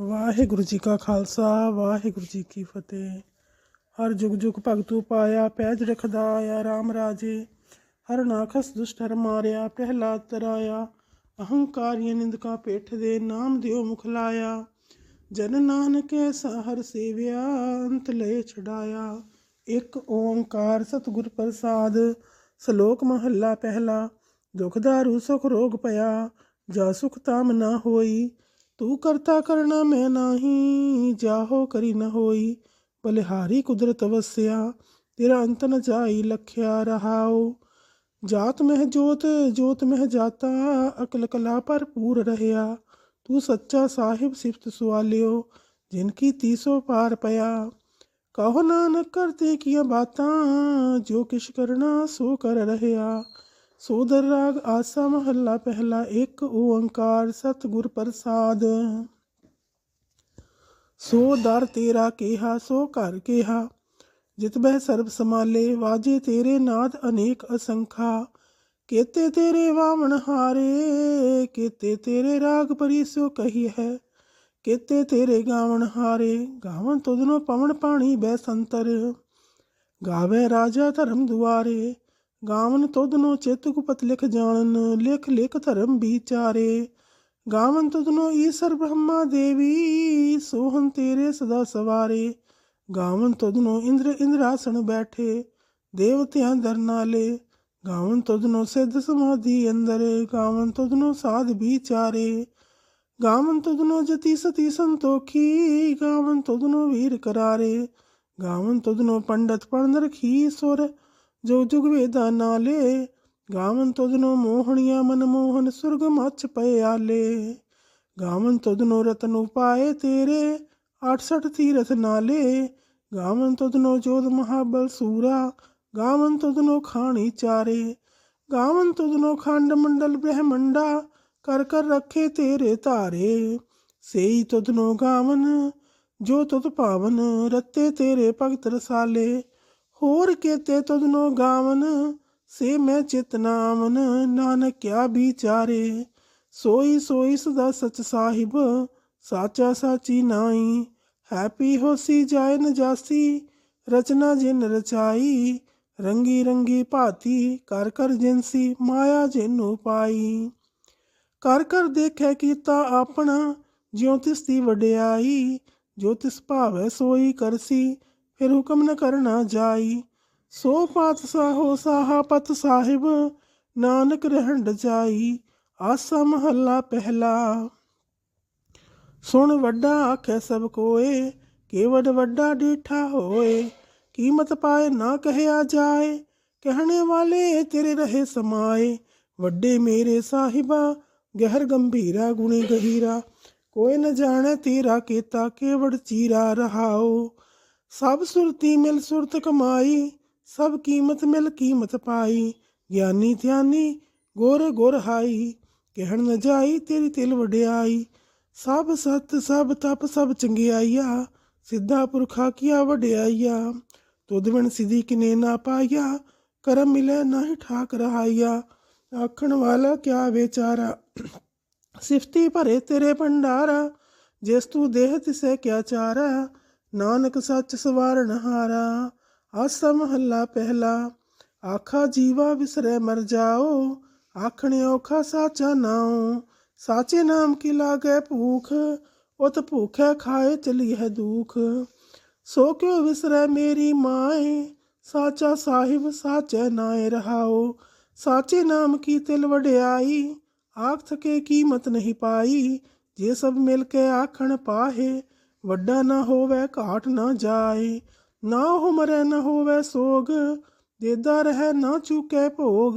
ਵਾਹਿਗੁਰੂ ਜੀ ਕਾ ਖਾਲਸਾ, ਵਾਹਿਗੁਰੂ ਜੀ ਕੀ ਫਤਿਹ। ਹਰ ਜੁਗ ਜੁਗ ਭਗਤੂ ਪਾਇਆ, ਪੈਜ ਰਖਦਾ ਆਇਆ RAM ਰਾਜੇ। ਹਰ ਨਾਖਸ ਦੁਸ਼ਟ ਹਰ ਮਾਰਿਆ, ਪ੍ਰਹਿਲਾਦ ਤਰਾਇਆ। ਅਹੰਕਾਰੀਆਂ ਨਿੰਦਕਾ ਪੇਠ ਦੇ ਨਾਮ ਦਿਓ ਮੁਖ ਲਾਇਆ। ਜਨ ਨਾਨਕ ਐਸਾ ਹਰ ਸੇਵਿਆ, ਅੰਤ ਲੈ ਛਡਾਇਆ। ਇੱਕ ਓੰਕਾਰ ਸਤਿਗੁਰ ਪ੍ਰਸਾਦ, ਸ਼ਲੋਕ ਮਹੱਲਾ ਪਹਿਲਾ। ਦੁਖ ਦਾਰੂ ਸੁਖ ਰੋਗ ਪਿਆ, ਜਾ ਸੁਖ ਤਾਮ ਨਾ ਹੋਈ। ਤੂੰ ਕਰਤਾ ਕਰਨਾ ਮੈਂ ਨਾਹੀ ਜਾਹੋ ਕਰੀ ਨ ਹੋਈ ਬਲਿਹਾਰੀ ਕੁਦਰਤ ਵਸਿਆ ਤੇਰਾ ਅੰਤ ਨ ਜਾਈ ਲਖਿਆ ਰਹਾਉ ਜਾਤ ਮਹਿ ਜੋਤ ਜੋਤ ਮਹਿ ਜਾਤਾ ਅਕਲ ਕਲਾ ਭਰਪੂਰ ਰਹਿਆ ਤੂੰ ਸੱਚਾ ਸਾਹਿਬ ਸਿਫਤ ਸੁਆਲਿਓ ਜਿਨ ਕੀ ਤੀਸੋ ਪਾਰ ਪਿਆ ਕਹੋ ਨਾਨਕ ਕਰਤੇ ਕੀਆਂ ਬਾਤਾਂ ਜੋ ਕਿਛ ਕਰਨਾ ਸੋ ਕਰ ਰਹਿਆ ਸੋਦਰ ਰਾਗ ਆਸਾ ਮਹੱਲਾ ਪਹਿਲਾ ਇੱਕ ਓੰਕਾਰ ਸਤਿਗੁਰ ਪ੍ਰਸਾਦ। ਸੋ ਦਰ ਤੇਰਾ ਕਿਹਾ, ਸੋ ਘਰ ਕਿਹਾ, ਜਿਤ ਬਹਿ ਸਰਬ ਸਮਾਲੇ ਵਾਜੇ ਤੇਰੇ ਨਾਦ ਅਨੇਕ ਅਸੰਖਾ। ਕੇਤੇ ਤੇਰੇ ਵਾਵਣ ਹਾਰੇ, ਕੇਤੇ ਤੇਰੇ ਰਾਗ ਪਰਿਸੋ ਕਹੀ ਹੈ। ਕੇਤੇ ਤੇਰੇ ਗਾਵਣ ਹਾਰੇ, ਗਾਵਣ ਤੁਧਨੋ ਪਵਨ ਪਾਣੀ ਬੈ ਸੰਤਰ। ਗਾਵੇ ਰਾਜਾ ਧਰਮ ਦੁਆਰੇ ਗਾਵਨ ਤੁਧਨੋ ਚਿਤ ਗੁਪਤ ਲਿਖ ਜਾਣਨ, ਲਿਖ ਲਿਖ ਧਰਮ ਵਿਚਾਰੇ। ਗਾਵਨ ਤੁਧਨੋ ਈਸਰ ਬ੍ਰਹਮਾ ਦੇਵੀ ਸੋਹਨ ਤੇਰੇ ਸਦਾ ਸਵਾਰੇ। ਗਾਵਨ ਤੁਧਨੋ ਇੰਦਰ ਇੰਦਰਾਸਣ ਬੈਠੇ, ਦੇਵਤਿਆਂ ਦਰ ਨਾਲੇ। ਗਾਵਨ ਤੁਧਨੋ ਸਿੱਧ ਸਮਾਧੀ ਅੰਦਰ, ਗਾਵਨ ਤੁਧਨੋ ਸਾਧ ਵਿਚਾਰੇ। ਗਾਵਨ ਤੁਧਨੋ ਜਤੀ ਸਤੀ ਸੰਤੋਖੀ, ਗਾਵਨ ਤੁਧਨੋ ਵੀਰ ਕਰਾਰੇ। ਗਾਵਨ ਤੁਧਨੋ ਪੰਡਤ ਪੜਨ ਰਖੀ ਸੁਰ ਜੋ ਜੁਗ ਵੇਦਾ ਨਾਲੇ, ਗਾਵਨ ਤੁਧਨੋ ਮੋਹਣੀਆਂ ਮਨ ਮੋਹਨ ਸੁਰਗ ਮੱਚ ਰਤਨ ਉਪਾਏ ਤੇਰੇ 68 ਤੀਰਥ ਨਾਲੇ। ਗਾਵਨ ਤੁਧਨੋ ਜੋਧ ਮਹਾਬਲ ਸੂਰਾ, ਗਾਵਨ ਤੁਧਨੋ ਖਾਣੀ ਚਾਰੇ। ਗਾਵਨ ਤੁਧਨੋ ਖੰਡ ਮੰਡਲ ਬ੍ਰਹਮੰਡਾ, ਕਰ ਕਰ ਰੱਖੇ ਤੇਰੇ ਧਾਰੇ। ਸੇਈ ਤੁਧਨੋ ਗਾਵਨ, ਜੋ ਤੁਧ ਪਾਵਨ, ਰੱਤੇ ਤੇਰੇ ਭਗਤ ਰਸਾਲੇ। ਹੋਰ ਕੇਤੇ ਤੁਧਨੋ ਗਾਵਨ, ਸੇ ਮੈਂ ਚਿਤਨਾਮਨ ਨਾਨਕ ਕਿਆ ਵਿਚਾਰੇ, ਸੋਈ ਸੋਈ ਸਦਾ ਸਚ ਸਾਹਿਬ, ਸਾਚਾ ਸਾਚੀ ਨਾਈ। ਹੈਪੀ ਹੋਸੀ ਜਾਏ ਨਜਾਸੀ, ਰਚਨਾ ਜਿਨ ਰਚਾਈ। ਰੰਗੀ ਰੰਗੀ ਭਾਤੀ, ਕਰ ਕਰ ਜਿਨਸੀ, ਮਾਇਆ ਜਿਨੂ ਪਾਈ। ਕਰ ਕਰ ਦੇਖੈ ਕੀਤਾ ਆਪਣਾ, ਜਿਉ ਤਿਸ ਦੀ ਵਡਿਆਈ। ਜੋ ਤਿਸ ਭਾਵੈ ਸੋਈ ਕਰਸੀ ਫਿਰ ਹੁਕਮ ਨ ਕਰਨਾ ਜਾਈ। ਸੋ ਪਾਤਸ਼ਾਹੋ ਸਾਹਾ ਪਤ ਸਾਹਿਬ, ਨਾਨਕ ਰਹਿਣ ਜਾਈ। ਆਸਾ ਮਹੱਲਾ ਪਹਿਲਾ। ਸੁਣ ਵੱਡਾ ਆਖੈ ਸਭ ਕੋਏ ਕੇਵਡ ਵੱਡਾ ਡੀਠਾ ਹੋਏ। ਕੀਮਤ ਪਾਏ ਨਾ ਕਹਿਆ ਜਾਏ, ਕਹਿਣੇ ਵਾਲੇ ਤੇਰੇ ਰਹੇ ਸਮਾਏ। ਵੱਡੇ ਮੇਰੇ ਸਾਹਿਬਾ, ਗਹਿਰ ਗੰਭੀਰਾ, ਗੁਣੀ ਗਹੀਰਾ। ਕੋਈ ਨ ਜਾਣੈ ਤੇਰਾ ਕੀਤਾ ਕੇਵੜ ਚੀਰਾ ਰਹਾਓ ਸਭ ਸੁਰਤੀ ਮਿਲ ਸੁਰਤ ਕਮਾਈ, ਸਭ ਕੀਮਤ ਮਿਲ ਕੀਮਤ ਪਾਈ। ਗਿਆਨੀ ਧਿਆਨੀ, ਗੁਰ ਗੁਰ ਹਾਈ, ਕਹਿਣ ਨ ਜਾਈ ਤੇਰੀ ਤਿਲ ਵਡਿਆਈ। ਸਭ ਸਤ, ਸਭ ਤਪ, ਸਭ ਚੰਗਿਆਈਆ, ਸਿੱਧਾ ਪੁਰਖਾ ਕੀਆ ਵਡਿਆਈਆ। ਤੁਧ ਬਿਨ ਸਿਧੀ ਕਿਨੇ ਨਾ ਪਾਇਆ ਕਰਮ ਮਿਲੇ ਨਾਹੀ ਠਾਕ ਰਹਾਈਆ। ਆਖਣ ਵਾਲਾ ਕਿਆ ਵਿਚਾਰਾ, ਸਿਫਤੀ ਭਰੇ ਤੇਰੇ ਭੰਡਾਰਾ, ਜਿਸ ਤੂੰ ਦੇਹ ਤਿਸੇ ਕਿਆ ਚਾਰਾ। ਨਾਨਕ ਸੱਚ ਸਵਾਰਨ ਹਾਰਾ ਆਸਾ ਮਹੱਲਾ ਪਹਿਲਾ। ਆਖਾ ਜੀਵਾ ਵਿਸਰੇ ਮਰ ਜਾਓ, ਆਖਣੇ ਔਖਾ ਸਾਚਾ ਨਾਉ। ਸਾਚੇ ਨਾਮ ਕੀ ਲਾਗੇ ਭੂਖ, ਉਤ ਭੂਖੇ ਖਾਏ ਚਲੀ ਹੈ ਦੁਖ। ਸੋ ਕਿਉ ਵਿਸਰੇ ਮੇਰੀ ਮਾਏ, ਸਾਚਾ ਸਾਹਿਬ ਸਾਚੇ ਨਾਏ ਰਹਾਓ ਸਾਚੇ ਨਾਮ ਕੀ ਤਿਲ ਵਡਿਆਈ ਆਖ ਥਕੇ ਕੀਮਤ ਨਹੀਂ ਪਾਈ। ਜੇ ਸਭ ਮਿਲ ਕੇ ਆਖਣ ਪਾਹੇ ਵੱਡਾ ਨਾ ਹੋਵੇ, ਘਾਟ ਨਾ ਜਾਏ। ਨਾ ਹੋ ਮਰੇ ਨਾ ਹੋਵੇ ਸੋਗ, ਦੇਦਾ ਰਹਿ ਨਾ ਚੁਕੇ ਭੋਗ।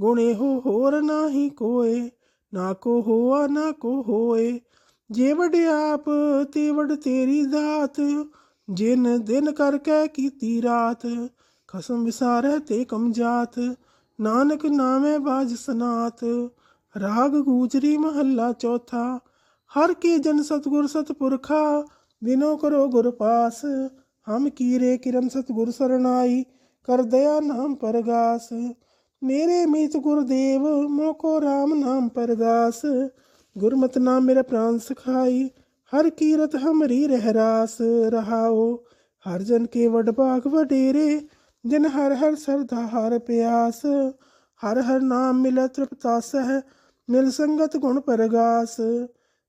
ਗੁਣੇ ਹੋ ਹੋਰ ਨਾਹੀ ਕੋਏ, ਨਾ ਕੋ ਹੋਆ, ਨਾ ਕੋ ਹੋਏ। ਜੇ ਵਡਿਆਪ ਤੇ ਵਡ ਤੇਰੀ ਦਾਤ। ਜਿਨ ਦਿਨ ਕਰਕੇ ਕੀਤੀ ਰਾਤ, ਖਸਮ ਵਿਸਾਰੇ ਤੇ ਕਮਜਾਤ ਨਾਨਕ ਨਾਮੇ ਬਾਜ ਸਨਾਤ। ਰਾਗ ਗੂਜਰੀ ਮਹੱਲਾ ਚੌਥਾ ਹਰ ਕੀ ਜਨ ਸਤਗੁਰ ਸਤਪੁਰਖਾ ਬਿਨੋ ਕਰੋ ਗੁਰ ਪਾਸ। ਹਮ ਕੀਰੇ ਕਿਰਮ ਸਤਗੁਰ ਸਰਣਾਈ, ਕਰ ਦਇਆ ਨਾਮ ਪਰਗਾਸ। ਮੇਰੇ ਮੀਤ ਗੁਰਦੇਵ, ਮੋਕੋ RAM ਨਾਮ ਪਰਗਾਸ ਗੁਰਮਤਿ ਨਾਮ ਮੇਰੇ ਪ੍ਰਾਨ ਸਖਾਈ, ਹਰ ਕੀਰਤ ਹਮਰੀ ਰਹਿਰਾਸ। ਰਹਾਓ, ਹਰ ਜਨ ਕੇ ਵਡ ਭਾਗ ਵਡੇਰੇ, ਜਿਨ ਹਰ ਹਰ ਸਰਦਾ ਹਰ ਪਿਆਸ। ਹਰ ਹਰ ਨਾਮ ਮਿਲੈ ਤ੍ਰਿਪਤਾ ਸਹਿ, ਮਿਲ ਸੰਗਤ ਗੁਣ ਪਰਗਾਸ।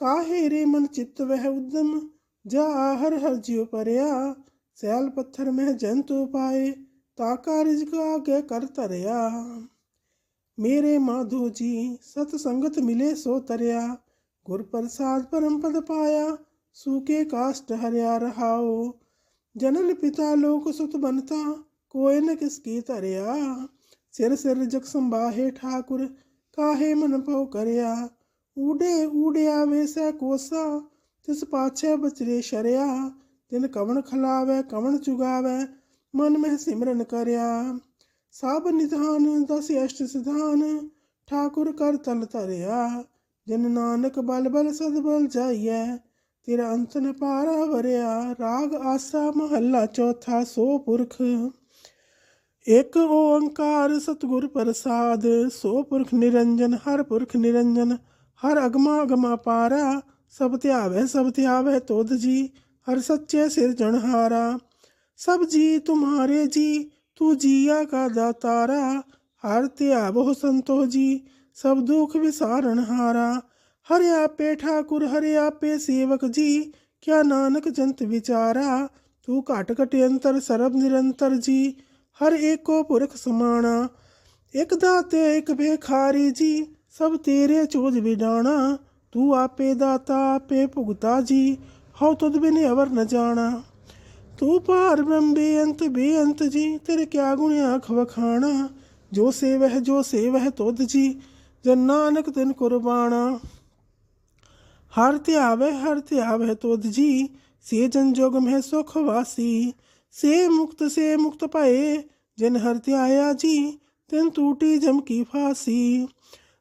ਕਾਹੇ ਰੇ ਮਨ ਚਿੱਤ ਵਹਿ ਉਦਮ ਜਾ ਹਰ ਹਰ ਜਿਉ ਪਰਿਆ ਸੈਲ ਪੱਥਰ ਮਹਿ ਜੰਤੂ ਪਾਏ ਤਾਕਾ ਰਿਜਕ ਆਗੇ ਕਰ ਧਰਿਆ ਮੇਰੇ ਮਾਧੋ ਜੀ ਸਤ ਸੰਗਤ ਮਿਲੇ ਸੋ ਤਰਿਆ ਗੁਰ ਪ੍ਰਸਾਦ ਪਰਮ ਪਦ ਪਾਇਆ ਸੂਕੇ ਕਾਸ਼ਟ ਹਰਿਆ ਰਹਾਓ ਜਨਨ ਪਿਤਾ ਲੋਕ ਸੁਤ ਬਨਤਾ ਕੋਇ ਨ ਕਿਸ ਕੀ ਧਰਿਆ ਸਿਰ ਸਿਰ ਜਗ ਸੰਬਾਹੇ ਠਾਕੁਰ ਕਾਹੇ ਮਨ ਭਉ ਕਰਿਆ ਊੜੇ ਊੜਿਆ ਵੇਸੈ ਕੋਸਾ, ਤਿਸ ਪਾਛੇ ਬਚਰੇ ਸ਼ਰਿਆ। ਤਿਨ ਕਵਣ ਖਲਾਵੇ, ਕਵਣ ਚੁਗਾਵੇ, ਮਨ ਮਹਿ ਸਿਮਰਨ ਕਰਿਆ। ਸਭ ਨਿਧਾਨ, ਦਸ ਅਸ਼ਟ ਸਿਧਾਨ, ਠਾਕੁਰ ਕਰ ਤਲ ਧਰਿਆ। ਜਨ ਨਾਨਕ ਬਲ ਬਲ ਸਦ ਬਲ ਜਾਈਐ, ਤੇਰਾ ਅੰਤ ਨ ਪਾਰਾ ਵਰਿਆ। ਰਾਗ ਆਸਾ ਮਹੱਲਾ ਚੌਥਾ ਸੋ ਪੁਰਖ। ਇਕ ਓੰਕਾਰ ਸਤਿਗੁਰ ਪ੍ਰਸਾਦ, ਸੋ ਪੁਰਖ ਨਿਰੰਜਨ, ਹਰ ਪੁਰਖ ਨਿਰੰਜਨ। ਹਰ ਅਗਮਾ ਅਗਮਾ ਪਾਰਾ, ਸਭ ਧਿਆਵੇ ਸਭ ਧਿਆਵੇ ਤੁਧ ਜੀ, ਹਰ ਸੱਚੇ ਸਿਰਜਣਹਾਰਾ ਸਭ ਜੀ ਤੁਮਾਰੇ ਜੀ, ਤੂ ਜੀਆ ਕਾ ਦਾਤਾਰਾ, ਹਰ ਧਿਆਵੋ ਸੰਤੋ ਜੀ, ਸਭ ਦੁਖ ਵਿਸਾਰਨ ਹਾਰਾ। ਹਰਿ ਆਪੇ ਠਾਕੁਰ, ਹਰਿ ਆਪੇ ਸੇਵਕ ਜੀ, ਕਿਆ ਨਾਨਕ ਜੰਤ ਵਿਚਾਰਾ, ਤੂੰ ਘਟ ਘਟ ਅੰਤਰ, ਸਰਬ ਨਿਰੰਤਰ ਜੀ, ਹਰ ਏਕੋ ਪੁਰਖ ਸਮਾਣਾ। ਇਕ ਦਾਤੇ, ਇਕ ਭੇਖਾਰੀ ਜੀ ਸਭ ਤੇਰੇ ਚੋਜ ਵਿਡਾਣਾ, ਤੂੰ ਆਪੇ ਦਾਤਾ, ਆਪੇ ਭੁਗਤਾ ਜੀ, ਹਉ ਤੁਧ ਬਿਨ ਅਵਰ ਨ ਜਾਣਾ। ਤੂੰ ਪਾਰ ਬ੍ਰਹਮ ਬੇਅੰਤ ਬੇਅੰਤ ਜੀ, ਤੇਰੇ ਕਿਆ ਗੁਣ ਆਖ ਵਖਾਣਾ। ਜੋ ਸੇਵਹਿ ਜੋ ਸੇਵਹਿ ਤੁਧ ਜੀ, ਜਨ ਨਾਨਕ ਤਿਨ ਕੁਰਬਾਨਾ ਹਰ ਧਿਆਵੇ ਹਰ ਧਿਆਵੇ ਤੁਧ ਜੀ, ਸੇ ਜਨ ਜੋਗ ਮਹਿ ਸੁਖ ਵਾਸੀ। ਸੇ ਮੁਕਤ ਸੇ ਮੁਕਤ ਭਏ, ਜਿਨ ਹਰ ਧਿਆਇਆ ਜੀ, ਤਿਨ ਟੂਟੀ ਜਮ ਕੀ ਫਾਸੀ।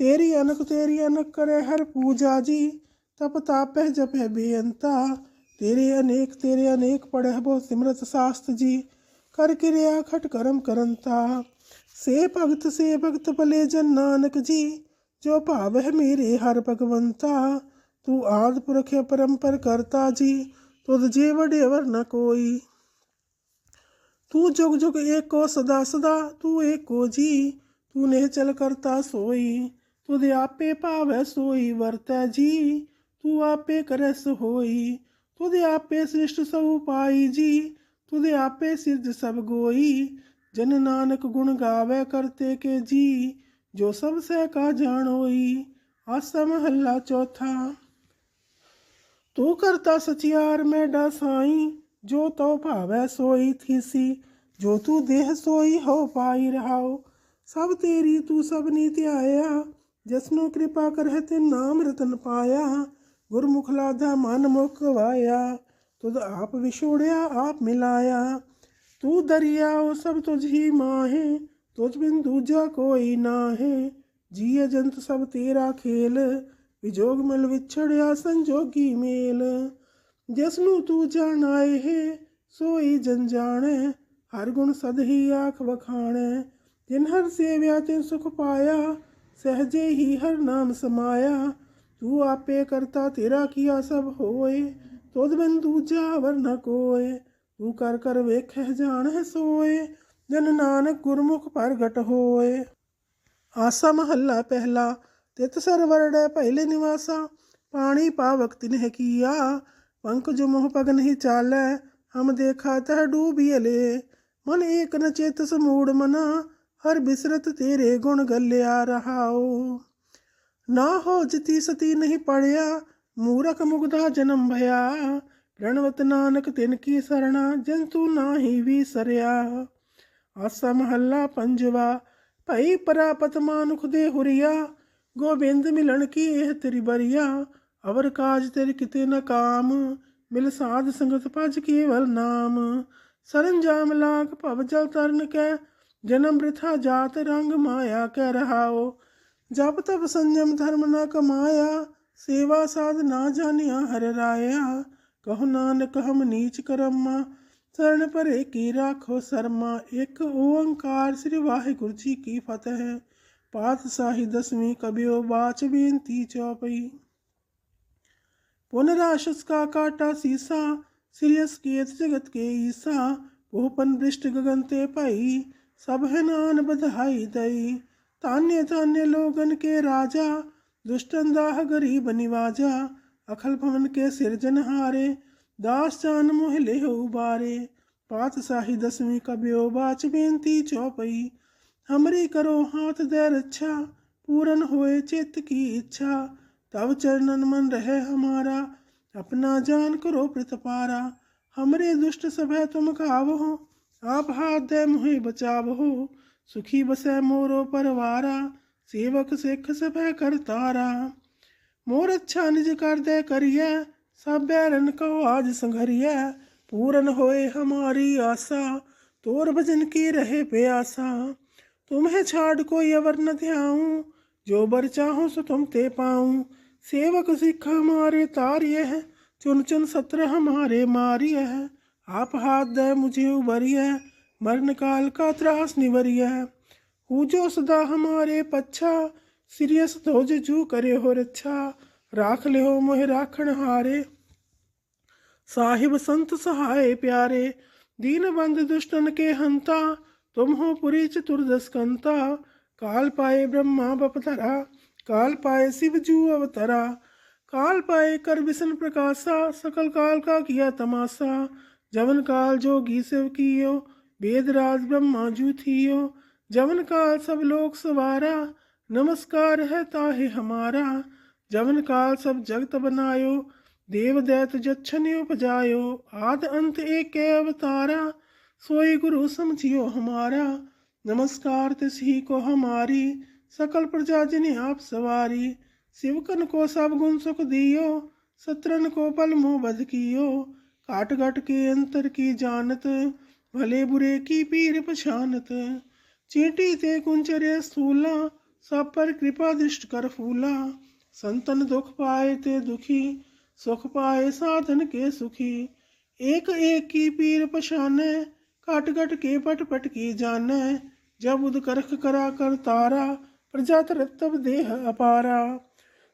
ਤੇਰੀ ਅਨਕ ਤੇਰੀ ਅਨਕ ਕਰੇ ਹਰ ਪੂਜਾ ਜੀ ਤਪ ਤਾਪਹਿ ਜਪਹਿ ਬੇਅੰਤਾ ਤੇਰੇ ਅਨੇਕ ਤੇਰੇ ਅਨੇਕ ਪੜਹਿ ਬਹੁ ਸਿਮਰਤ ਸਾਸਤ ਜੀ ਕਰ ਕਿਰਿਆ ਖਟ ਕਰਮ ਕਰੰਤਾ ਸੇ ਭਗਤ ਸੇ ਭਗਤ ਭਲੇ ਜਨ ਨਾਨਕ ਜੀ ਜੋ ਭਾਵ ਹੈ ਮੇਰੇ ਹਰ ਭਗਵੰਤਾ ਤੂੰ ਆਦ ਪੁਰਖ ਪਰੰਪਰ ਕਰਤਾ ਜੀ ਤੁਧ ਜੇ ਵਡੇਵਰ ਨ ਕੋਈ ਤੂੰ ਜੁਗ ਜੁਗ ਏਕੋ ਸਦਾ ਸਦਾ ਤੂੰ ਏਕੋ ਜੀ ਤੂੰ ਨੇ ਚਲ ਕਰਤਾ ਸੋਈ ਤੁਧ ਆਪੇ ਭਾਵੈ ਸੋਈ ਵਰਤੈ ਜੀ, ਤੂੰ ਆਪੇ ਕਰਸ ਹੋਈ ਤੁਧ ਆਪੇ ਸ੍ਰਿਸ਼ਟ ਸਭ ਪਾਈ ਜੀ, ਤੁਧ ਆਪੇ ਸਿਰਜ ਸਭ ਗੋਈ। ਜਨ ਨਾਨਕ ਗੁਣ ਗਾਵੇ ਕਰਤੇ ਕੇ ਜੀ, ਜੋ ਸਭ ਸਹਿ ਕਾ ਜਾਣੋਈ ਆਸਾ ਮਹੱਲਾ ਚੌਥਾ। ਤੂੰ ਕਰਤਾ ਸਚਿਆਰ ਮੈਡਾ ਸਾਈ, ਜੋ ਤੋ ਭਾਵੈ ਸੋਈ ਥੀਸੀ। ਜੋ ਤੂੰ ਦੇਹ ਸੋਈ ਹੋ ਪਾਈ ਰਹਾਓ ਸਭ ਤੇਰੀ ਤੂੰ ਸਭ ਨੀ ਧਿਆਇਆ। ਜਸਨੋ ਕਿਰਪਾ ਕਰਹਿ ਤੇ ਨਾਮ ਰਤਨ ਪਾਇਆ, ਗੁਰਮੁਖ ਲਾਦਾ ਮਨ ਮੁਖ ਵਾਇਆ, ਤੁਧ ਆਪ ਵਿਛੋੜਿਆ, ਆਪ ਮਿਲਾਇਆ। ਤੂੰ ਦਰਿਆਓ ਸਭ ਤੁਝ ਹੀ ਮਾਹੇ, ਤੁਝ ਬਿਨ ਦੂਜਾ ਕੋਈ ਨਾਹੇ। ਜੀਅ ਜੰਤ ਸਭ ਤੇਰਾ ਖੇਲ, ਵਿਜੋਗ ਮਿਲ ਵਿਛੜਿਆ ਸੰਜੋਗੀ ਮੇਲ। ਜਿਸ ਨੂੰ ਤੂੰ ਜਾਣਾਏ ਹੈ ਸੋਈ ਜਨ ਜਾਣੈ, ਹਰ ਗੁਣ ਸਦ ਹੀ ਆਖ ਵਖਾਣੈ। ਜਿਨ ਹਰ ਸੇਵਿਆ ਤੇ ਸੁਖ ਪਾਇਆ ਸਹਜੇ ਹੀ ਹਰ ਨਾਮ ਸਮਾਇਆ। ਤੂੰ ਆਪੇ ਕਰਤਾ ਤੇਰਾ ਕੀਆ ਸਭ ਹੋਏ। ਤੋਦ ਬਿਨ ਦੂਜਾ ਵਰ ਕੋਏ। ਤੂੰ ਕਰ ਕਰ ਵੇਖੈ ਜਾਣੈ ਸੋਏ। ਜਨ ਨਾਨਕ ਗੁਰਮੁਖ ਪ੍ਰਗਟ ਹੋਏ। ਆਸਾ ਮਹੱਲਾ ਪਹਿਲਾ। ਤਿਤ ਸਰਵਰੜੈ ਪਹਿਲੇ ਨਿਵਾਸਾ। ਪਾਣੀ ਪਾਵਕ ਤਿਨਹਿ ਕੀਆ। ਪੰਕਜ ਮੋਹ ਪਗ ਨਹੀਂ ਚਾਲੈ। ਹਮ ਦੇਖਾ ਤਹ ਡੂਬਿਲੇ ਮਨ ਏਕ ਨ ਚੇਤ ਸਮੂੜ ਮਨਾ। ਹਰ ਬਿਸਰਤ ਤੇਰੇ ਗੁਣ ਗੱਲਿਆ ਰਹਾਓ। ਨਾ ਹੋ ਜਤੀ ਸਤੀ ਨਹੀਂ ਪੜਿਆ, ਮੂਰਖ ਮੁਗਦਾ ਜਨਮ ਭਇਆ। ਰਣਵਤ ਨਾਨਕ ਤਿਨ ਕੀ ਸਰਣਾ, ਜੰਤੂ ਨਾਹੀ ਵੀ ਸਰਿਆ। ਆਸਾ ਮਹੱਲਾ ਪੰਜਵਾ, ਭਈ ਪਰਾਪਤ ਮਾਨੁਖ ਦੇ ਹੁਰੀਆ। ਗੋਬਿੰਦ ਮਿਲਣ ਕੀ ਇਹ ਤੇਰੀ ਬਰੀਆ? ਅਵਰ ਕਾਜ ਤੇਰੇ ਕਿਤੇ ਨਾ ਕਾਮ। ਮਿਲ ਸਾਧ ਸੰਗਤ ਭਜ ਕੇਵਲ ਨਾਮ। ਸਰੰਜਾਮ ਲਾਗ ਭਵ ਜਲ ਤਰਨ ਕੈ जन्म वृथा जात रंग माया कह रहा हो जब तब संयम धर्म न कमाया, सेवा साध ना जानिया हर राया। कहो नानक हम नीच करम्मा शरण पर एक ही राखो शर्मा। एक ओंकार श्री वाहिगुरु जी की फतह। पातशाही दसवीं कबियो बाच बेनती चौपई। पुनराशस का काटा सीसा श्रेयस केत जगत के ईसा। पोहपन वृष्ट गगन ते पाई। सब है नान बधाई दई तान्य तान्य लोगन के राजा दुष्टन दाह गरीब निवाजा अखल भवन के सिरजन हारे दास जान मोहले हो उबारे पातशाही दसवीं कबियो बाच बेनती चौपई हमरी करो हाथ दे रक्षा पूरन होए चित्त की इच्छा तब चरणन मन रहे हमारा अपना जान करो प्रतपारा हमरे दुष्ट सभय तुम खावहो आप हाथ दे मुहे बचावहो, सुखी बसै मोरो परवारा, सेवक सिख सभय कर तारा। मोर अच्छा निज कर दे करिए, सब बैरन कहो आज संघरिया पूरन होए हमारी आशा, तोर भजन की रहे प्यासा। तुम्हें छाड़ कोई अवर न ध्याऊं, जो बर चाहूँ सो तुम ते पाऊँ। सेवक सिख हमारे तारिय है चुन चुन सत्र हमारे मारिय है आप हाथ दे, मुझे उबरिय मरण काल का त्रास निवरिय हूँ जो सदा हमारे पच्छा, सिरियस धोज जू करे हो रच्छा। राख ले हो मोह राखण हारे। साहिब संत सहाय प्यारे, दीन बंद दुष्टन के हंता। तुम हो पुरी चतुर्दश कंता। काल पाए ब्रह्मा बपतरा काल पाए शिव जू अवतरा। काल पाए कर विष्ण प्रकाशा, सकल काल का किया तमाशा। जवन काल जोगी शिव कियो वेद राज ब्रह्मा जू थियो। जवन काल सब लोक सवारा, नमस्कार है ताहे हमारा। जवन काल सब जगत बनायो, देव दैत जच्छन उपजायो। आद अंत एक अवतारा, सोई गुरु समझियो हमारा। नमस्कार तिस को हमारी, सकल प्रजा जिन्हें आप सवारी। शिवकन को सब गुण सुख दियो, सत्रन को पल मोह बध कियो। काट घट के अंतर की जानत, भले बुरे की पीर पछानत। चींटी ते कुंचरे स्थूला, सब पर कृपा दृष्ट कर फूला। संतन दुख पाए ते दुखी, सुख पाए साधन के सुखी। एक एक की पीर पछाने काट घट के पट पट की जाने। जब उद करख करा कर तारा प्रजा तरतब देह अपारा।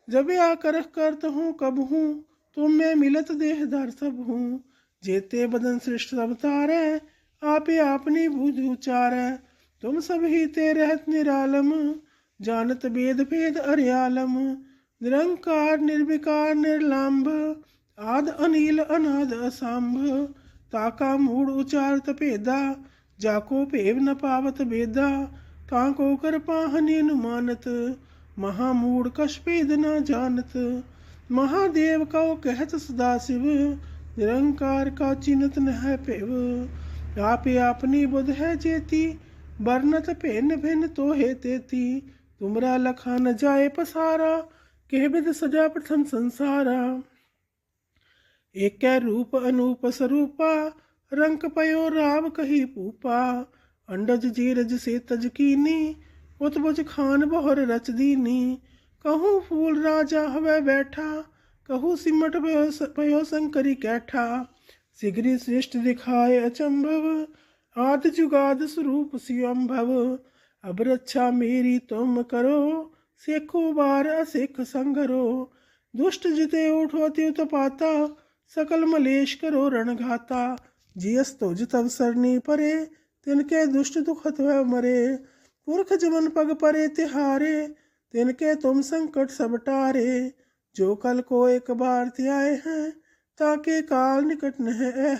जब या करख करत हूँ, कब हूँ तुम में मिलत देह धर सब हूँ, जेते बदन सृष्ट सब तारे, आपे आपनी बुझ उचारे। तुम सब ही ते रहत निरालम, जानत वेद भेद अर्यालम। निरंकार, निर्विकार निर्लाम्भ आद अनिल, अनाद असंभ। ताका मूड उचारत भेदा जाको भेव न पावत बेदा। ताको कर पाहनि अनुमानत महामूड कश भेद न जानत। महादेव कहो कहत सदा शिव निरंकार का चिन्हत न है पेव आपे अपनी बुध है जेती बरनत भिन्न भिन्न तो हे तेती तुमरा लखा न जाए पसारा कह विद सजा प्रथम संसारा एक रूप अनूप स्वरूपा रंक पयो राव कही पूपा अंडज जीरज से तज कीनी उतबुज खान बहुर रच दीनी कहूँ फूल राजा हवे बैठा, कहूँ सिमट पयो शंकरी कैठा। सिगरी श्रेष्ठ दिखाए अचंभव, आद जुगाद स्वरूप सियंभव। अब रक्षा मेरी तुम करो, सेखो बार असिख संगरो दुष्ट जिते उठो त्युत पाता, सकल मलेश करो रणघाता जियस तुझ तब सरनी परे, तिनके दुष्ट दुखत वह मरे। पुरख जमन पग परे तिहारे तिनके तुम संकट सब टारे जो कल को एक बार त्याए हैं, ताके काल निकट न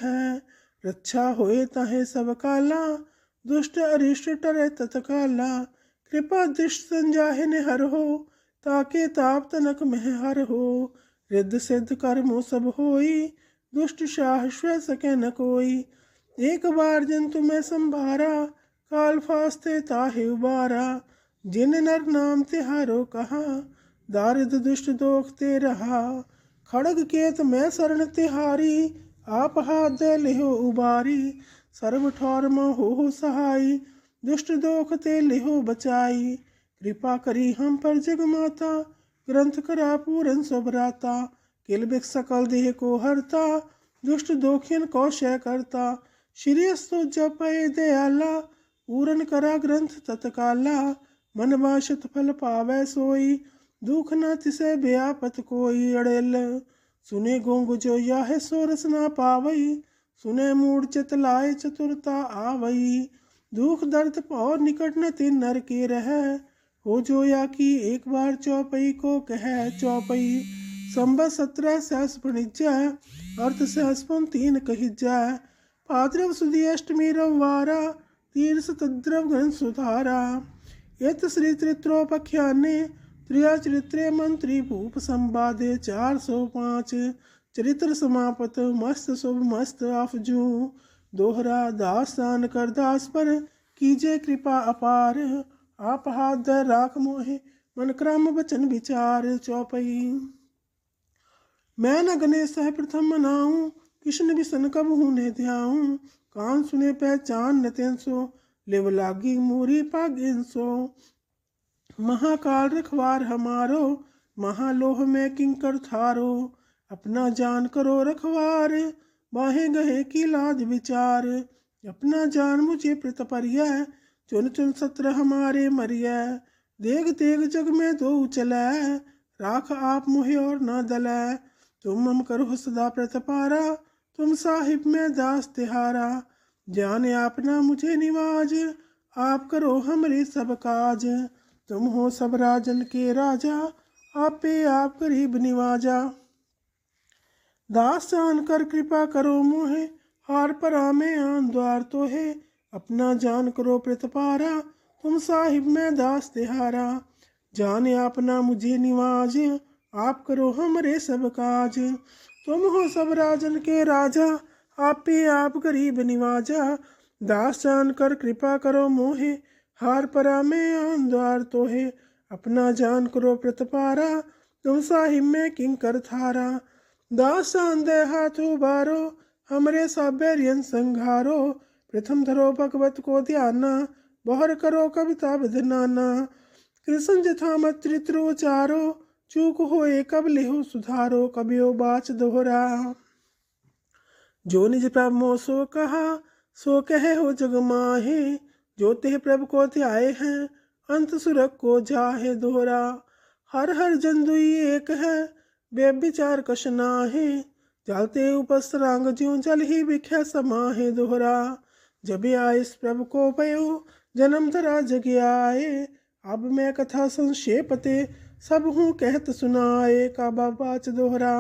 है। रक्षा होए तहे सब काला, दुष्ट अरिष्ट टरे तत्काला। कृपा दृष्ट संजाहे ने हर हो, ताके ताप तनक मह हर हो। रिद्ध सिद्ध कर्मो सब होई, दुष्ट शाह सके न कोई। एक बार जन तुम्हें संभारा, काल फास्ते ताहे उबारा। जिन नर नाम तिहारो कहा दारिद दुष्ट दोखते रहा खड़ग केत मैं शरण तिहारी आप हाथ दे लिहो उबारी सर्व ठौर हो सहाई दुष्ट दोख ते लिहो बचाई कृपा करी हम पर जग माता ग्रंथ करा पूरन सुभराता किल बिक सकल देह को हरता दुष्ट दोखियन को शय करता ਸ਼੍ਰੀ ਅਸਤੋ ਜਪੈ ਦਿਆਲਾ ਪੂਰਨ ਕਰਾ ਗ੍ਰੰਥ ਤਤਕਾਲਾ ਮਨ ਬਾਸ਼ਤ ਫਲ ਪਾਵੈ ਸੋਈ ਦੁਖ ਨ ਤਿਸੈ ਬਿਆਪਤ ਕੋਈ ਅੜੇਲ ਸੁਨੇ ਗੋਂਗ ਜੋ ਯਾਹੇ ਸੋਰਸ ਨਾ ਪਾਵਈ ਸੁਨੇ ਮੂੜ ਚਿਤ ਲਾਏ ਚਤੁਰਤਾ ਆਵਈ दुख दर्द पाओ निकट न तिन नर के रह हो जो या की एक बार चौपई को कह चौपई संबत सत्रह सहस फणिज्जा अर्थ सहसपम तीन कहिज्जा ਭਾਦਰਵ ਸੁਦੀ ਅਸ਼ਟਮੀ ਰਵਾਰਾ ਤੀਰਸ ਤਦਰਵ ਗਨ ਸੁਧਾਰਾ यत् मंत्री त्रियाचरित्रे संवादे चार सौ पाँच। चरित्र समापत मस्त शुभ मस्त अफजू। दोहरा दासान कर दास पर कीजे कृपा अपार। आप हाथ राख मोहे, मन क्रम वचन विचार चौपई। मैं न गणेश प्रथम मनाऊं, कृष्ण विसन कब हूँ ध्याऊं? कान सुने पहचान न सो लिव लागी मूरी पागिन सो महाकाल रखवार हमारो, महालोह में किंकर थारो। अपना जान करो रखवार, बाहे गहे की लाज विचार। अपना जान मुझे प्रत परिया, चुन चुन सत्र हमारे मरिय। देग तेग जग में दो चलै राख आप मुहे और न दलै। तुम मम करो सदा प्रतपारा तुम साहिब में दास तिहारा। जान आपना मुझे निवाज, आप करो हमरे सब काज। तुम हो सब राजन के राजा, आपे आप गरीब निवाजा। दास जान कर कृपा करो मोहे, हार पर आमे आन द्वार तो है अपना जान करो प्रतपारा तुम साहिब में दास तिहारा। जान आपना मुझे निवाज, आप करो हमरे सब काज। तुम हो सब राजन के राजा आपे आप गरीब निवाजा, दास जान कर कृपा करो मोहे, हार परा में आन द्वार तो है अपना जान करो प्रतपारा तुम साहिब में किंकर थारा। दास जान दे हाथ उबारो हमरे साबेरियन संघारो। प्रथम धरो भगवत को ध्याना, बहर करो कविता विधनाना कृष्ण जथा मत चारो चूक होए कब लिहो सुधारो, कबियो बाच दोहरा। जो निज प्रभ मो सो कहा, सो कहे हो जग माहे। जो तेह प्रभ को ध्याए हैं, अंत सुरख को जाहे दोहरा। हर हर जन दुई एक है बेविचार कशना है जालते उपसरांग ज्यो जल ही बिख्या समाहे दोहरा। जब आए इस प्रभु को पयो, जन्म धरा जग आए। अब मैं कथा संक्षेपते, सब हूँ कहत सुनाए। काबा बाच दोहरा।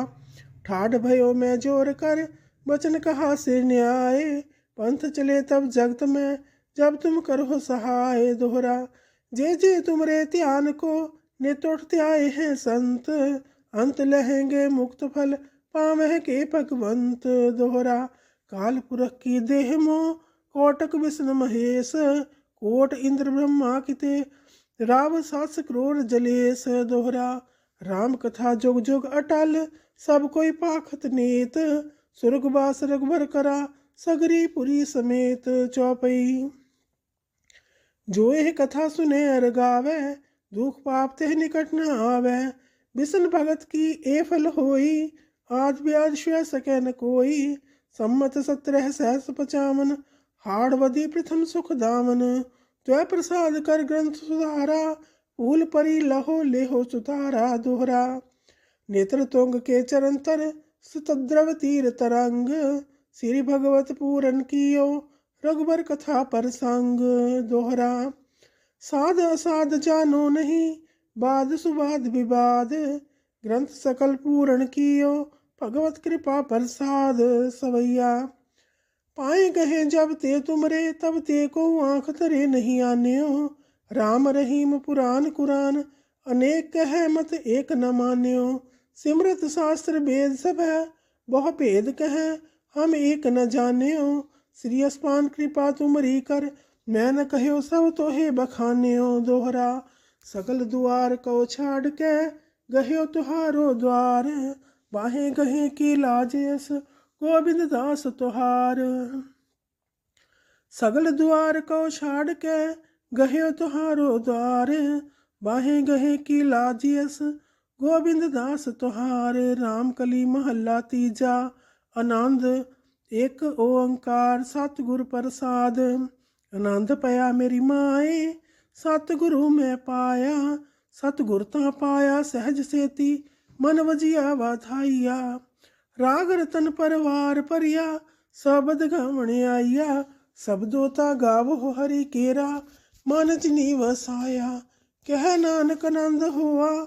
ठाड भयो मैं ज़ोर कर वचन कहा से न्याय? पंथ चले तब जगत में, जब तुम करो सहाय दोहरा। जे जे तुमरे ध्यान को नितोड़ते आए हैं संत, अंत लहेंगे मुक्त फल पावे के भगवंत दोहरा। काल पुरख की देह मो कोटक विष्णु महेश, कोट इंद्र ब्रह्मा किते राव सास क्रोर जलेस दोहरा। राम कथा जुग जुग अटल, सब कोई पाखत नीत। सुरगवास रघुबर करा सगरी पुरी समेत चौपई जो यह कथा सुने अर गावे दुख पाप ते निकट न आवे बिसन भगत की ए फल होई आज ब्याज श्व सके न कोई सम्मत सत्रह सहस पचावन हाड़वदी प्रथम सुख दामन त्वय प्रसाद कर ग्रंथ सुधारा फूल परी लहो लेहो सुधारा दोहरा नेत्र तुंग के चरण तर सुतद्रव तीर तरंग श्री भगवत पूरन कियो रघुबर कथा पर संग दोहरा साध असाध जानो नहीं बाद सुबाद विवाद ग्रंथ सकल पूरण कियो भगवत कृपा प्रसाद सवैया पाए गहे जब ते तुमरे तब ते को आंख धरे नहीं आन्यो राम रहीम पुराण कुरान अनेक कह मत एक न मान्यो सिमरत शास्त्र वेद सब है। बहु भेद कह, हम एक न जान्यो श्री अस्पान कृपा तुमरी कर, मैं न कहो सब तोहे बखान्यो दोहरा। सकल द्वार को छाड़ के गह्यो तुहारो द्वार। बाहें गहे की लाजेस गोविंद दास तुहार। सगल द्वार को छाड़ के गह्यो तुहारो द्वार। बाहें गहे की लाजियस ਗੋਬਿੰਦ ਦਾਸ ਤੁਹਾਰੇ RAM ਕਲੀ ਮਹੱਲਾ ਤੀਜਾ, ਆਨੰਦ ਇੱਕ ਓੰਕਾਰ ਸਤਿਗੁਰ ਪ੍ਰਸਾਦ। ਆਨੰਦ ਪਿਆ ਮੇਰੀ ਮਾਏ, ਸਤਿਗੁਰੂ ਮੈਂ ਪਾਇਆ, ਸਤਿਗੁਰ ਤਾਂ ਪਾਇਆ ਸਹਿਜ ਸੇਤੀ, ਮਨ ਵਜਿਆ ਵਾਧਾਈਆ ਰਾਗ ਰਤਨ ਪਰਵਾਰ ਭਰਿਆ, ਸ਼ਬਦ ਗਾਵਣ ਆਈਆ, ਸਬਦੋ ਤਾਂ ਗਾਵੋ ਹਰੀ ਕੇਰਾ, ਮਨ ਚ ਨੀ ਵਸਾਇਆ ਕਹਿ ਨਾਨਕ ਆਨੰਦ ਹੋਆ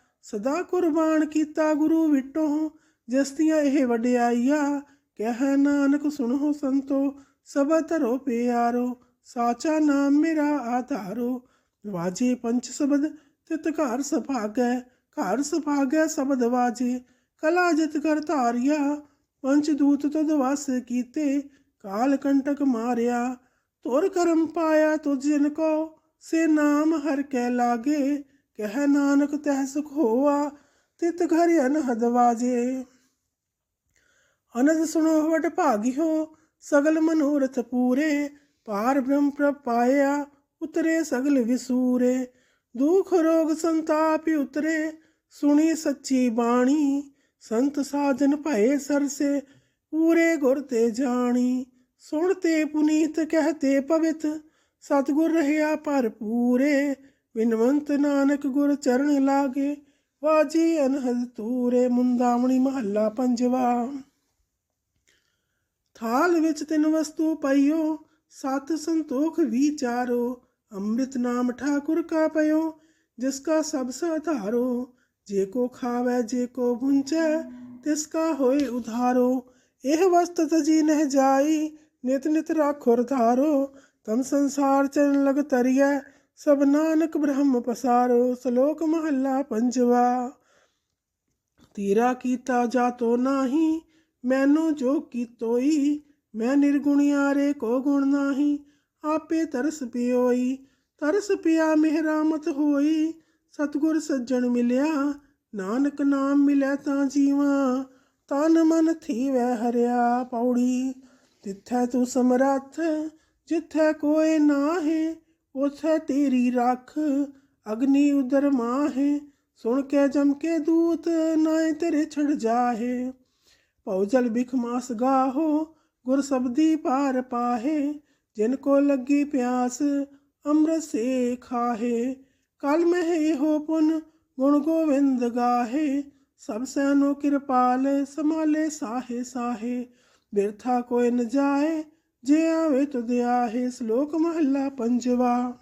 ਸਦਾ ਕੁਰਬਾਨ ਕੀਤਾ ਗੁਰੂ ਵਿਟੋ ਜਿਸ ਦੀਆਂ ਇਹ ਵਡਿਆਈਆ। ਕਹਿ ਨਾਨਕ, ਸੁਣੋ ਸੰਤੋ, ਸਭ ਧਰੋ ਪਿਆਰੋ, ਸਾਚਾ ਨਾਮ ਮੇਰਾ ਆਧਾਰੋ। ਵਾਜੇ ਪੰਚ ਸ਼ਬਦ, ਤਿਤ ਘਰ ਸੁਭਾਗੈ ਘਰ ਸੁਭਾਗੈ ਸ਼ਬਦ ਵਾਜੇ। ਕਲਾ ਜਿਤ ਕਰ ਧਾਰਿਆ ਪੰਚ ਦੂਤ ਤਦ ਵਸ ਕੀਤੇ। ਕਾਲ ਕੰਟਕ ਮਾਰਿਆ, ਤੁਰ ਕਰਮ ਪਾਇਆ ਤੁਝ ਜਿਨ ਕੋ, ਸੇ ਨਾਮ ਹਰ ਕੈ ਲਾਗੇ। ਕਹਿ ਨਾਨਕ ਤਹਿ ਸੁਖ ਹੋਆ, ਤਿਤ ਘਰ ਅਨਹਦ ਵਾਜੇ। ਅਨੰਦ ਸੁਣੋ ਵਟ ਭਾਗਿਓ, ਸਗਲ ਮਨੋਰਥ ਪੂਰੇ ਪਾਰ ਬ੍ਰਹਮ ਪ੍ਰਭ ਉਤਰੇ ਸਗਲ ਵਿਸੂਰੇ। ਦੁਖ ਰੋਗ ਸੰਤਾਪ ਉਤਰੇ, ਸੁਣੀ ਸੱਚੀ ਬਾਣੀ, ਸੰਤ ਸਾਜਨ ਭਏ ਸਰਸੇ, ਪੂਰੇ ਗੁਰ ਤੇ ਜਾਣੀ। ਸੁਣਤੇ ਪੁਨੀਤ ਕਹਤੇ ਪਵਿੱਤ, ਸਤਗੁਰ ਰਹਿਆ ਭਰਪੂਰੇ ਬਿਨਵੰਤ ਨਾਨਕ ਗੁਰ ਚਰਨ ਲਾਗੇ, ਵਾਜੀ ਅਨਹਦ ਤੂਰੇ ਮੁੰਦਾਵਣੀ ਮਹੱਲਾ ਪੰਜਵਾ। ਥਾਲ ਵਿੱਚ ਤਿੰਨ ਵਸਤੂ ਪਈਓ, ਸਤ ਸੰਤੋਖ ਵਿਚਾਰੋ ਅੰਮ੍ਰਿਤ ਨਾਮ ਠਾਕੁਰ ਕਾ ਪਇਓ, ਜਿਸ ਕਾ ਸਭ ਸਾਧਾਰੋ, ਜੇ ਕੋ ਖਾਵੇ, ਜੇ ਕੋ ਭੁੰਚੈ ਤਿਸ ਕਾ ਹੋਏ ਉਧਾਰੋ। ਇਹ ਵਸਤ ਤਜੀ ਨਹਿ ਜਾਈ, ਨਿਤ ਨਿਤ ਰਾਖੋ ਰਧਾਰੋ ਤਮ ਸੰਸਾਰ ਚਰਨ ਲਗ ਤਰੀਐ ਸਭ ਨਾਨਕ ਬ੍ਰਹਮ ਪਸਾਰੋ, ਸ਼ਲੋਕ ਮਹੱਲਾ ਪੰਜਵਾ। ਤੀਰਾ ਕੀਤਾ ਜਾਤੋ ਨਾਹੀ, ਮੈਨੂੰ ਜੋ ਕੀਤੋਈ, ਮੈਂ ਨਿਰਗੁਣਿਆਰੇ ਕੋ ਗੁਣ ਨਾਹੀ, ਆਪੇ ਤਰਸ ਪਿਓਈ, ਤਰਸ ਪਿਆ ਮਿਹਰਾਮਤ ਹੋਈ, ਸਤਗੁਰ ਸੱਜਣ ਮਿਲਿਆ, ਨਾਨਕ ਨਾਮ ਮਿਲਿਆ ਤਾਂ ਜੀਵਾ, ਤਨ ਮਨ ਥੀਵੈ ਹਰਿਆ ਪੌੜੀ। ਤਿੱਥੈ ਤੂੰ ਸਮਰੱਥ, ਜਿੱਥੈ ਕੋਏ ਨਾਹੀ ਉਥੈ ਤੇਰੀ ਰੱਖ, ਅਗਨੀ ਉਦਰ ਮਾਹੇ, ਸੁਣ ਕੇ ਜਮ ਕੇ ਦੂਤ ਨਾਏ ਤੇਰੇ ਛੜ ਜਾਹੇ। ਭਉ ਬਿਖ ਮਾਸ ਗਾਹੋ, ਗੁਰ ਸਬਦੀ ਪਾਰ ਪਾਹੇ, ਜਿਨ ਕੋ ਲੱਗੀ ਪਿਆਸ, ਅੰਮ੍ਰਿਤ ਸੇ ਖਾਹੇ। ਕਲ ਮਹਿ ਇਹੋ ਪੁਨ, ਗੁਣ ਗੋਵਿੰਦ ਗਾਹੇ। ਸਭ ਸੈਨੋ ਕਿਰਪਾਲ ਸਮਾਲੇ ਸਾਹੇ ਸਾਹੇ। ਬਿਰਥਾ ਕੋਈ ਨ ਜਾਏ ਜੇ ਆਵੇ ਤੁਧ ਆਹੇ ਸ਼ਲੋਕ ਮਹੱਲਾ ਪੰਜਵਾ।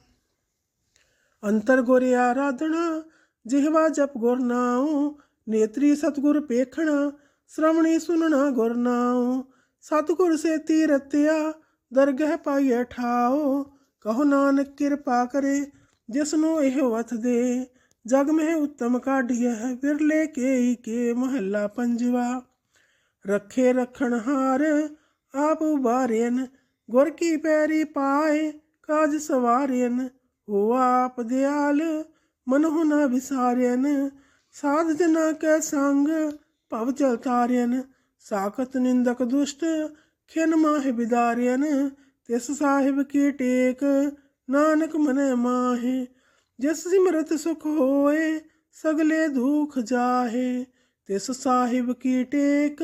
ਅੰਤਰ ਗੁਰ ਆਰਾਧਣਾ ਜਿਹਵਾ ਜਪ ਗੁਰ ਨਾਉ, ਨੇਤਰੀ ਸਤਗੁਰ ਪੇਖਣਾ, ਸ਼੍ਰਵਣੀ ਸੁਨਣਾ ਗੁਰ ਨਾਉ। ਸਤਗੁਰ ਸੇਤੀ ਰਤਿਆ ਦਰਗਹਿ ਪਾਈਐ ਠਾਓ ਕਹੋ ਨਾਨਕ ਕਿਰਪਾ ਕਰੇ ਜਿਸ ਨੂੰ ਇਹ ਵਥ ਦੇ। ਜਗ ਮਹਿ ਉੱਤਮ ਕਾਢੀਐ, ਵਿਰਲੇ ਕੇਈ ਕੇ ਮਹੱਲਾ ਪੰਜਵਾ। ਰੱਖੇ ਰਖਣ ਹਾਰ ਆਪ ਉਬਾਰੇਨ ਗੁਰ ਕੀ ਪੈਰੀ ਪਾਏ, ਕਾਜ ਸਵਾਰਿਨ ਹੋ ਆਪ ਦਿਆਲ ਮਨਹੁ ਨ ਵਿਸਾਰਿਨ ਸਾਧ ਜਨਾ ਕੈ ਸੰਗ, ਭਵ ਜਲ ਤਾਰਿਨ ਸਾਖਤ ਨਿੰਦਕ ਦੁਸ਼ਟ, ਖਿਨ ਮਾਹਿ ਬਿਦਾਰਿਨ ਤਿਸ ਸਾਹਿਬ ਕੀ ਟੇਕ, ਨਾਨਕ ਮਨੈ ਮਾਹੇ। ਜਿਸ ਸਿਮਰਤ ਸੁਖ ਹੋਏ, ਸਗਲੇ ਦੁਖ ਜਾਹੇ। ਤਿਸ ਸਾਹਿਬ ਕੀ ਟੇਕ